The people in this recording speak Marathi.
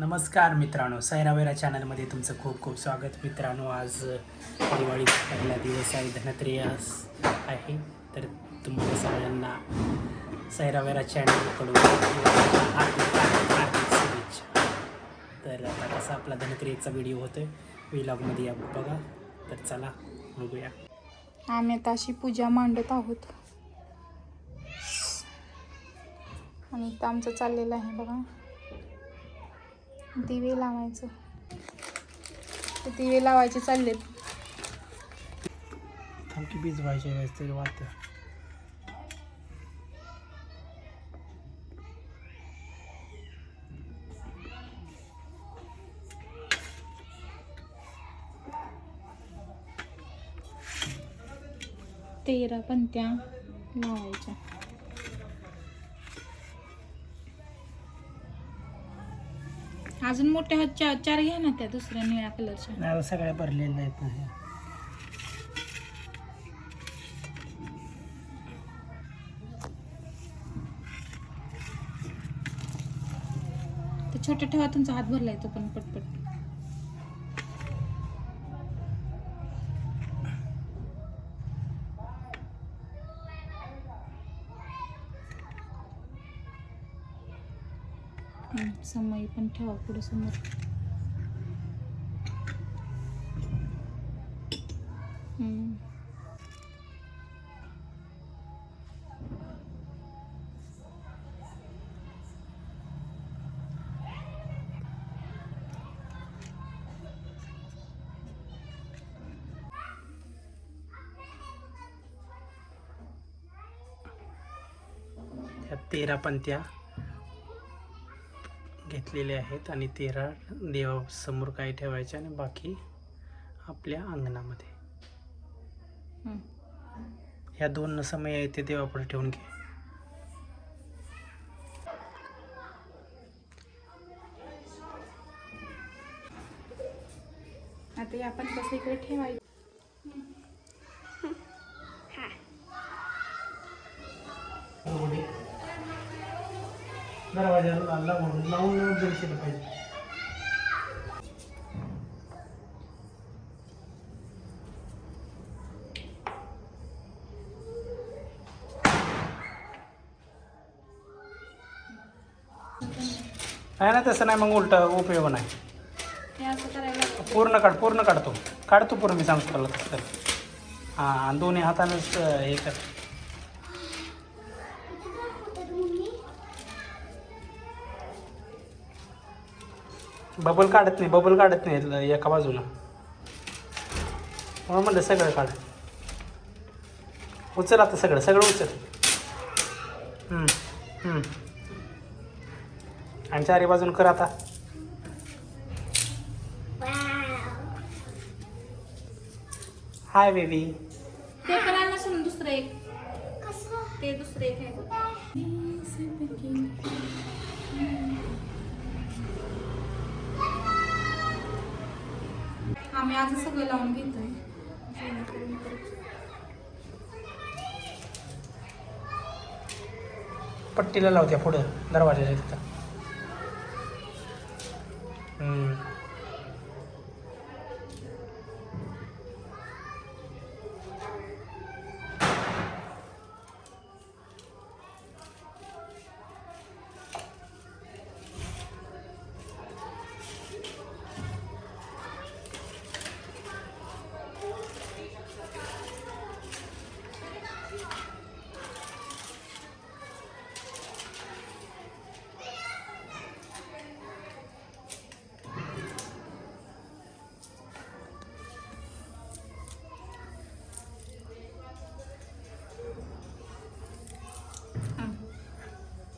नमस्कार मित्रांनो सैरावेरा चॅनलमध्ये तुमचं खूप खूप स्वागत. मित्रांनो आज दिवाळीचा पहिला दिवस आहे धनत्रयास आहे. तर तुम्हाला सगळ्यांना सैरावेरा चॅनलकडून हार्दिक हार्दिक शुभेच्छा. तर आता कसा आपला धनत्रयाचा व्हिडिओ होतोय विलॉगमध्ये या बघा. तर चला बघूया. आम्ही आता अशी पूजा मांडत आहोत. आणि आमचं चाललेलं आहे बघा. दिवे लावायचं. दिवे लावायचे चाललेत. थांबकी बीज व्हायच्या वेळेस तरी वाटतं तेरा पंत्या लावायच्या. अजून मोठ्या आहेत चार चार घ्या ना त्या दुसऱ्या निळ्या कलरच्या नाही सगळ्या भरलेल्या आहेत ना ह्या. ते छोटे ठेवा तुमचा हात भरला येतो पण पटपट हम्म, समई पण ठेवा पुढे समोर हम्म. त्या तेरा पंत्या घेतलेल्या आहेत आणि तेरा देवासमोर काही ठेवायचे आणि बाकी आपल्या अंगणामध्ये. ह्या दोन समय आहेत ते देवापुढे ठेवून घे. आता हे आपण कसं इकडे ठेवायचं? दरवाजा लावून लावून दर्शन पाहिजे. नाही ना तसं नाही मग उलट उपयोग नाही. पूर्ण काढ पूर्ण काढतो. काढतो पूर्ण मी सांगतो कर हां दोन्ही हातानंच हे कर बबल काढत नाही बबल काढत नाही एका बाजूला. म्हणून म्हणलं सगळं काढ. उचल आता सगळं सगळं उचल. आणि चारी बाजून कर आता. हाय बेबी ते पण दुसरं एक. ते दुसरं एक आहे. आम्ही आज सगळं लावून घेतोय पट्टीला लावत्या पुढं दरवाजाच्या तिथं हम्म.